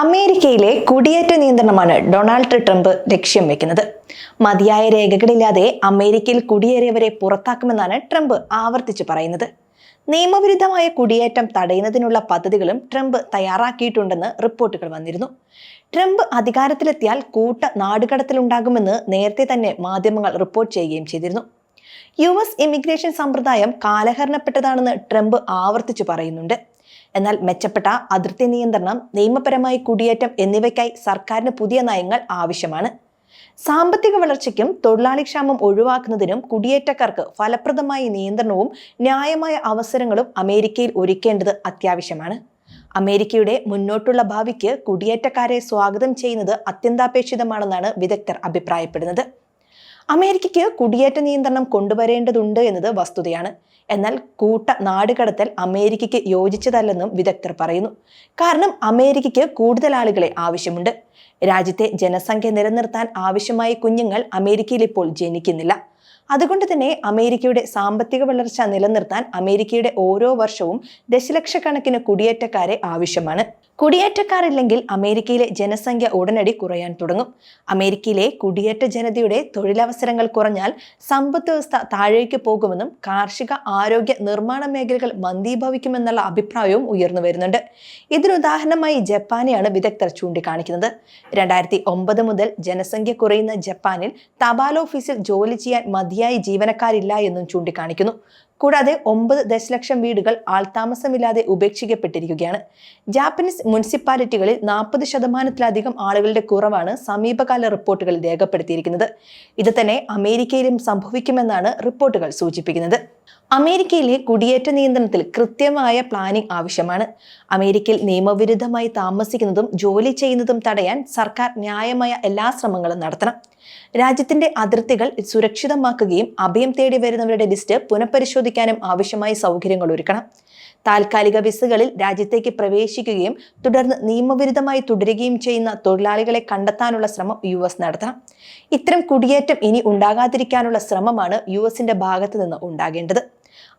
അമേരിക്കയിലെ കുടിയേറ്റ നിയന്ത്രണമാണ് ഡൊണാൾഡ് ട്രംപ് ലക്ഷ്യം വെക്കുന്നത്. മതിയായ രേഖകളില്ലാതെ അമേരിക്കയിൽ കുടിയേറിയവരെ പുറത്താക്കുമെന്നാണ് ട്രംപ് ആവർത്തിച്ചു പറയുന്നത്. നിയമവിരുദ്ധമായ കുടിയേറ്റം തടയുന്നതിനുള്ള പദ്ധതികളും ട്രംപ് തയ്യാറാക്കിയിട്ടുണ്ടെന്ന് റിപ്പോർട്ടുകൾ വന്നിരുന്നു. ട്രംപ് അധികാരത്തിലെത്തിയാൽ കൂട്ട നാടുകടത്തിലുണ്ടാകുമെന്ന് നേരത്തെ തന്നെ മാധ്യമങ്ങൾ റിപ്പോർട്ട് ചെയ്യുകയും ചെയ്തിരുന്നു. യു എസ് ഇമിഗ്രേഷൻ സമ്പ്രദായം കാലഹരണപ്പെട്ടതാണെന്ന് ട്രംപ് ആവർത്തിച്ചു പറയുന്നുണ്ട്. എന്നാൽ മെച്ചപ്പെട്ട അതിർത്തി നിയന്ത്രണം നിയമപരമായി കുടിയേറ്റം എന്നിവയ്ക്കായി സർക്കാരിന് പുതിയ നയങ്ങൾ ആവശ്യമാണ്. സാമ്പത്തിക വളർച്ചയ്ക്കും തൊഴിലാളിക്ഷാമം ഒഴിവാക്കുന്നതിനും കുടിയേറ്റക്കാർക്ക് ഫലപ്രദമായ നിയന്ത്രണവും ന്യായമായ അവസരങ്ങളും അമേരിക്കയിൽ ഒരുക്കേണ്ടത് അത്യാവശ്യമാണ്. അമേരിക്കയുടെ മുന്നോട്ടുള്ള ഭാവിക്ക് കുടിയേറ്റക്കാരെ സ്വാഗതം ചെയ്യുന്നത് അത്യന്താപേക്ഷിതമാണെന്നാണ് വിദഗ്ധർ അഭിപ്രായപ്പെടുന്നത്. അമേരിക്കയ്ക്ക് കുടിയേറ്റ നിയന്ത്രണം കൊണ്ടുവരേണ്ടതുണ്ട് എന്നത് വസ്തുതയാണ്. എന്നാൽ കൂട്ട നാടുകടത്തൽ അമേരിക്കയ്ക്ക് യോജിച്ചതല്ലെന്നും വിദഗ്ധർ പറയുന്നു. കാരണം അമേരിക്കയ്ക്ക് കൂടുതൽ ആളുകളെ ആവശ്യമുണ്ട്. രാജ്യത്തെ ജനസംഖ്യ നിലനിർത്താൻ ആവശ്യമായ കുഞ്ഞുങ്ങൾ അമേരിക്കയിൽ ഇപ്പോൾ ജനിക്കുന്നില്ല. അതുകൊണ്ട് തന്നെ അമേരിക്കയുടെ സാമ്പത്തിക വളർച്ച നിലനിർത്താൻ അമേരിക്കയുടെ ഓരോ വർഷവും ദശലക്ഷക്കണക്കിന് കുടിയേറ്റക്കാരെ ആവശ്യമാണ്. കുടിയേറ്റക്കാരില്ലെങ്കിൽ അമേരിക്കയിലെ ജനസംഖ്യ ഉടനടി കുറയാൻ തുടങ്ങും. അമേരിക്കയിലെ കുടിയേറ്റ ജനതയുടെ തൊഴിലവസരങ്ങൾ കുറഞ്ഞാൽ സമ്പദ് വ്യവസ്ഥ താഴേക്ക് പോകുമെന്നും കാർഷിക ആരോഗ്യ നിർമ്മാണ മേഖലകൾ മന്ദീഭവിക്കുമെന്നുള്ള അഭിപ്രായവും ഉയർന്നു വരുന്നുണ്ട്. ഇതിനുദാഹരണമായി ജപ്പാനെയാണ് വിദഗ്ധർ ചൂണ്ടിക്കാണിക്കുന്നത്. രണ്ടായിരത്തി ഒമ്പത് മുതൽ ജനസംഖ്യ കുറയുന്ന ജപ്പാനിൽ തപാൽ ഓഫീസിൽ ജോലി ചെയ്യാൻ മതിയായി ജീവനക്കാരില്ല എന്നും ചൂണ്ടിക്കാണിക്കുന്നു. കൂടാതെ ഒമ്പത് ദശലക്ഷം വീടുകൾ ആൾതാമസമില്ലാതെ ഉപേക്ഷിക്കപ്പെട്ടിരിക്കുകയാണ്. ജാപ്പനീസ് മുനിസിപ്പാലിറ്റികളിൽ നാൽപ്പത് ശതമാനത്തിലധികം ആളുകളുടെ കുറവാണ് സമീപകാല റിപ്പോർട്ടുകൾ രേഖപ്പെടുത്തിയിരിക്കുന്നത്. ഇത് തന്നെ അമേരിക്കയിലും സംഭവിക്കുമെന്നാണ് റിപ്പോർട്ടുകൾ സൂചിപ്പിക്കുന്നത്. അമേരിക്കയിലെ കുടിയേറ്റ നിയന്ത്രണത്തിൽ കൃത്യമായ പ്ലാനിംഗ് ആവശ്യമാണ്. അമേരിക്കയിൽ നിയമവിരുദ്ധമായി താമസിക്കുന്നതും ജോലി ചെയ്യുന്നതും തടയാൻ സർക്കാർ ന്യായമായ എല്ലാ ശ്രമങ്ങളും നടത്തണം. രാജ്യത്തിന്റെ അതിർത്തികൾ സുരക്ഷിതമാക്കുകയും അഭയം തേടി വരുന്നവരുടെ ലിസ്റ്റ് പുനഃപരിശോധിക്കാനും ആവശ്യമായ സൗകര്യങ്ങൾ ഒരുക്കണം. താൽക്കാലിക വിസകളിൽ രാജ്യത്തേക്ക് പ്രവേശിക്കുകയും തുടർന്ന് നിയമവിരുദ്ധമായി തുടരുകയും ചെയ്യുന്ന തൊഴിലാളികളെ കണ്ടെത്താനുള്ള ശ്രമം യു എസ് നടത്തണം. ഇത്തരം കുടിയേറ്റം ഇനി ഉണ്ടാകാതിരിക്കാനുള്ള ശ്രമമാണ് യു എസിന്റെ ഭാഗത്തു നിന്ന് ഉണ്ടാകേണ്ടത്.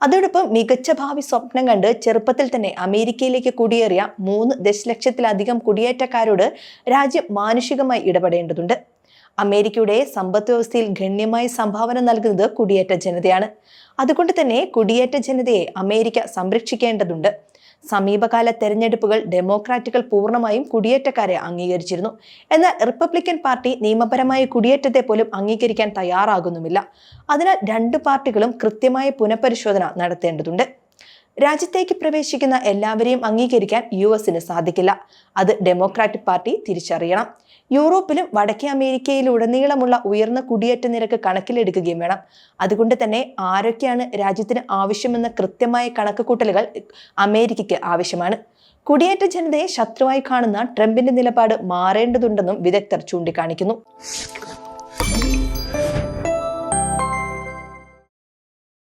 അതോടൊപ്പം മികച്ച ഭാവി സ്വപ്നം കണ്ട് ചെറുപ്പത്തിൽ തന്നെ അമേരിക്കയിലേക്ക് കുടിയേറിയ മൂന്ന് ദശലക്ഷത്തിലധികം കുടിയേറ്റക്കാരോട് രാജ്യം മാനുഷികമായി ഇടപെടേണ്ടതുണ്ട്. അമേരിക്കയുടെ സമ്പദ് വ്യവസ്ഥയിൽ ഗണ്യമായ സംഭാവന നൽകുന്നത് കുടിയേറ്റ ജനതയാണ്. അതുകൊണ്ട് തന്നെ കുടിയേറ്റ ജനതയെ അമേരിക്ക സംരക്ഷിക്കേണ്ടതുണ്ട്. സമീപകാല തെരഞ്ഞെടുപ്പുകൾ ഡെമോക്രാറ്റുകൾ പൂർണമായും കുടിയേറ്റക്കാരെ അംഗീകരിച്ചിരുന്നു. എന്നാൽ റിപ്പബ്ലിക്കൻ പാർട്ടി നിയമപരമായ കുടിയേറ്റത്തെ പോലും അംഗീകരിക്കാൻ തയ്യാറാകുന്നുമില്ല. അതിനാൽ രണ്ട് പാർട്ടികളും കൃത്യമായ പുനഃപരിശോധന നടത്തേണ്ടതുണ്ട്. രാജ്യത്തേക്ക് പ്രവേശിക്കുന്ന എല്ലാവരെയും അംഗീകരിക്കാൻ യു എസിന് സാധിക്കില്ല. അത് ഡെമോക്രാറ്റിക് പാർട്ടി തിരിച്ചറിയണം. യൂറോപ്പിലും വടക്കേ അമേരിക്കയിലുടനീളമുള്ള ഉയർന്ന കുടിയേറ്റ നിരക്ക് കണക്കിലെടുക്കുകയും വേണം. അതുകൊണ്ട് തന്നെ ആരൊക്കെയാണ് രാജ്യത്തിന് ആവശ്യമെന്ന കൃത്യമായ കണക്കുകൂട്ടലുകൾ അമേരിക്കയ്ക്ക് ആവശ്യമാണ്. കുടിയേറ്റ ജനതയെ ശത്രുവായി കാണുന്ന ട്രംപിന്റെ നിലപാട് മാറേണ്ടതുണ്ടെന്നും വിദഗ്ധർ ചൂണ്ടിക്കാണിക്കുന്നു.